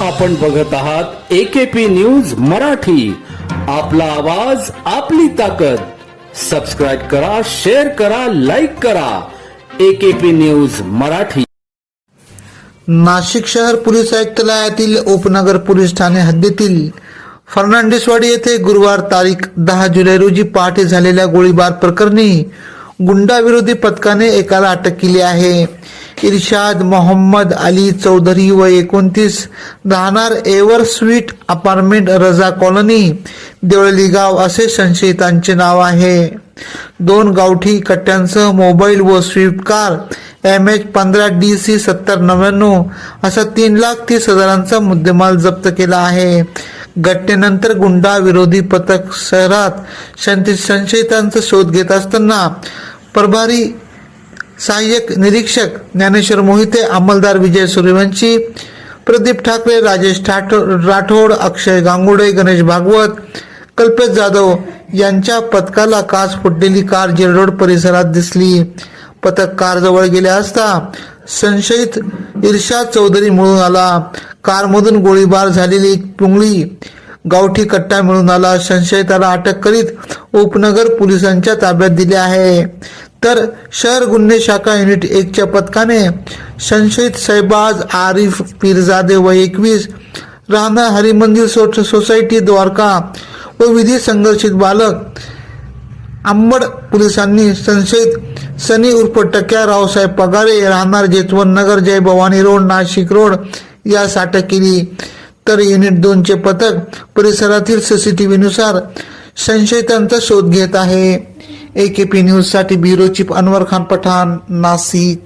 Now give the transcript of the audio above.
आपण बघत आहात एकेपी न्यूज मराठी. आपला आवाज आपली ताकद. सबस्क्राईब करा शेअर करा लाईक करा. AKP news Marathi. नाशिक शहर पोलीस आयुक्तालयातील उपनगर पोलीस ठाणे हद्दीतील फर्नांडिसवाडी येथे गुरुवार तारीख दहा जुलै रोजी पहाटे झालेल्या गोळीबार प्रकरणी गुंडाविरोधी पथकाने एकाला अटक केली आहे. इर्शाद मोहम्मद अली चौधरी व एकोणतीस राहणार ever sweet apartment Raza colony Deolali गाव असे संशयितांचे नाव आहे. दोन गावठी कट्ट्यांसह मोबाईल व स्विफ्ट कार एम एच पंधरा डी सी सत्तर नव्याण्णव असा तीन लाख तीस हजारांचा मुद्देमाल जप्त केला आहे. घटनेनंतर गुंडा विरोधी पथक शहरात संशयितांचा शोध घेत असताना प्रभारी सहाय्यक निरीक्षक ज्ञानेश्वर मोहिते अंमलदार विजय सूर्यवंशी प्रदीप ठाकरे राजेश ठाठो- राठोड अक्षय गांगुडे गणेश भागवत कल्पेश जाधव यांच्या पथकाला काच फुटलेली कार जेल रोड परिसरात दिसली. पथक कारजवळ गेले असता संशयित इर्शाद चौधरी मिळून आला. कारमधून गोळीबार झालेली एक पुंगळी गावठी कट्टा मिळून आला. संशयिताला अटक करीत उपनगर पोलिसांच्या ताब्यात दिले आहे. तर शहर गुन्हे शाखा युनिट एकच्या पथकाने संशयित सैबाज आरिफ पीरजादे व एकवीस राहणार हरिमंदिर सो- सोसायटी द्वारका व विधी संघर्षित बालक आंबड पोलिसांनी संशयित सनी उर्फ टक्या रावसाहेब पगारे राहणार जेतवन नगर जय भवानी रोड नाशिक रोड यास अटक केली. तर युनिट दोनचे पथक परिसरातील सीसीटीव्हीनुसार नुसार संशयितांचा शोध घेत आहे. ए के पी न्यूजसाठी ब्युरो चीफ अनवर खान पठाण नाशिक